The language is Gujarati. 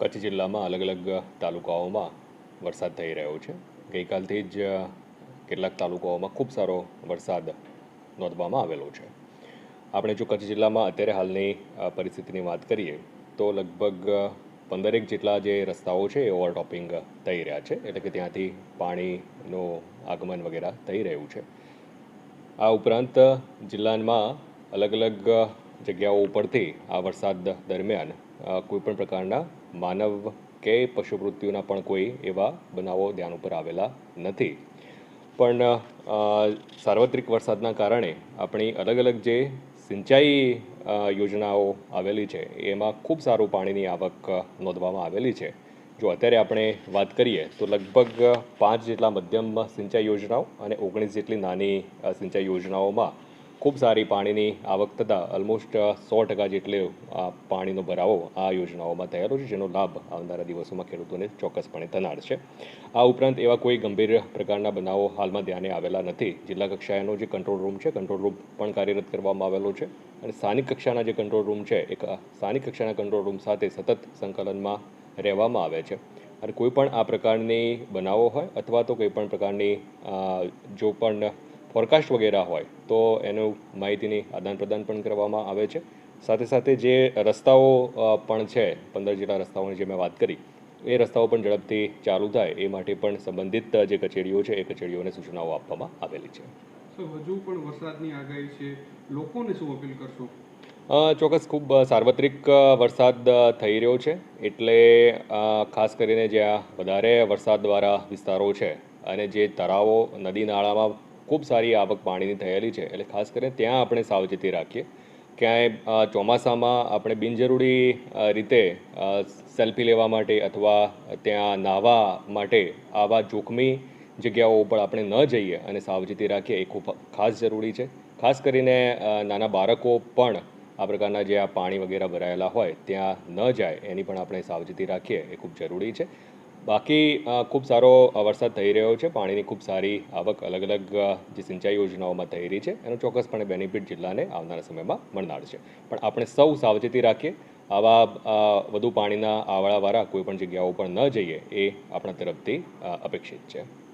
કચ્છ જિલ્લામાં અલગ અલગ તાલુકાઓમાં વરસાદ થઈ રહ્યો છે. ગઈકાલથી જ કેટલાક તાલુકાઓમાં ખૂબ સારો વરસાદ નોંધવામાં આવેલો છે. આપણે જો કચ્છ જિલ્લામાં અત્યારે હાલની પરિસ્થિતિની વાત કરીએ, તો લગભગ પંદરેક જેટલા જે રસ્તાઓ છે એ ઓવરટોપિંગ થઈ રહ્યા છે. એટલે કે ત્યાંથી પાણીનું આગમન વગેરે થઈ રહ્યું છે. આ ઉપરાંત જિલ્લામાં અલગ અલગ જગ્યાઓ ઉપરથી આ વરસાદ દરમિયાન કોઈપણ પ્રકારના માનવ કે પશુ મૃત્યુના પણ કોઈ એવા બનાવો ધ્યાન ઉપર આવેલા નથી. પણ સાર્વત્રિક વરસાદના કારણે આપણી અલગ અલગ જે સિંચાઈ યોજનાઓ આવેલી છે, એમાં ખૂબ સારું પાણીની આવક નોંધવામાં આવેલી છે. જો અત્યારે આપણે વાત કરીએ, તો લગભગ પાંચ જેટલા મધ્યમ સિંચાઈ યોજનાઓ અને ઓગણીસ જેટલી નાની સિંચાઈ યોજનાઓમાં ખૂબ સારી પાણીની આવક થતાં ઓલમોસ્ટ સો ટકા જેટલે આ પાણીનો ભરાવો આ યોજનાઓમાં થયેલો છે, જેનો લાભ આવનારા દિવસોમાં ખેડૂતોને ચોક્કસપણે થનાર છે. આ ઉપરાંત એવા કોઈ ગંભીર પ્રકારના બનાવો હાલમાં ધ્યાને આવેલા નથી. જિલ્લા કક્ષાએનો જે કંટ્રોલ રૂમ છે કંટ્રોલ રૂમ પણ કાર્યરત કરવામાં આવેલો છે અને સ્થાનિક કક્ષાના જે કંટ્રોલ રૂમ છે, એક સ્થાનિક કક્ષાના કંટ્રોલ રૂમ સાથે સતત સંકલનમાં રહેવામાં આવે છે. અને કોઈ પણ આ પ્રકારની બનાવો હોય અથવા તો કોઈ પણ પ્રકારની જો પણ ફોરકાસ્ટ વગેરે હોય તો એનું માહિતીની આદાન પ્રદાન પણ કરવામાં આવે છે. સાથે સાથે જે રસ્તાઓ પણ છે પંદર જેટલા રસ્તાઓની જે મેં વાત કરી એ રસ્તાઓ પણ ઝડપથી ચાલુ થાય એ માટે પણ સંબંધિત જે કચેરીઓ છે એ કચેરીઓને સૂચનાઓ આપવામાં આવેલી છે. હજુ પણ વરસાદની આગાહી છે લોકોને શું અપીલ કરશો? ચોક્કસ ખૂબ સાર્વત્રિક વરસાદ થઈ રહ્યો છે એટલે ખાસ કરીને જ્યાં વધારે વરસાદ દ્વારા વિસ્તારો છે અને જે તળાવો નદી નાળામાં ખૂબ સારી આવક પાણીની થયેલી છે. એટલે ખાસ કરીને ત્યાં આપણે સાવચેતી રાખીએ ક્યાંય ચોમાસામાં આપણે બિનજરૂરી રીતે સેલ્ફી લેવા માટે અથવા ત્યાં નાહવા માટે આવા જોખમી જગ્યાઓ ઉપર આપણે ન જઈએ અને સાવચેતી રાખીએ. એ ખૂબ ખાસ જરૂરી છે. ખાસ કરીને નાના બાળકો પણ આ પ્રકારના જે આ પાણી વગેરે ભરાયેલા હોય ત્યાં ન જાય એની પણ આપણે સાવચેતી રાખીએ. એ ખૂબ જરૂરી છે. બાકી ખૂબ સારો વરસાદ થઈ રહ્યો છે. પાણીની ખૂબ સારી આવક અલગ અલગ જે સિંચાઈ યોજનાઓમાં થઈ રહી છે. એનો ચોક્કસપણે બેનિફિટ જિલ્લાને આવનારા સમયમાં મળનાર છે. પણ આપણે સૌ સાવચેતી રાખીએ, આવા વધુ પાણીના આવળાવાળા કોઈપણ જગ્યાઓ પર ન જઈએ એ આપણા તરફથી અપેક્ષિત છે.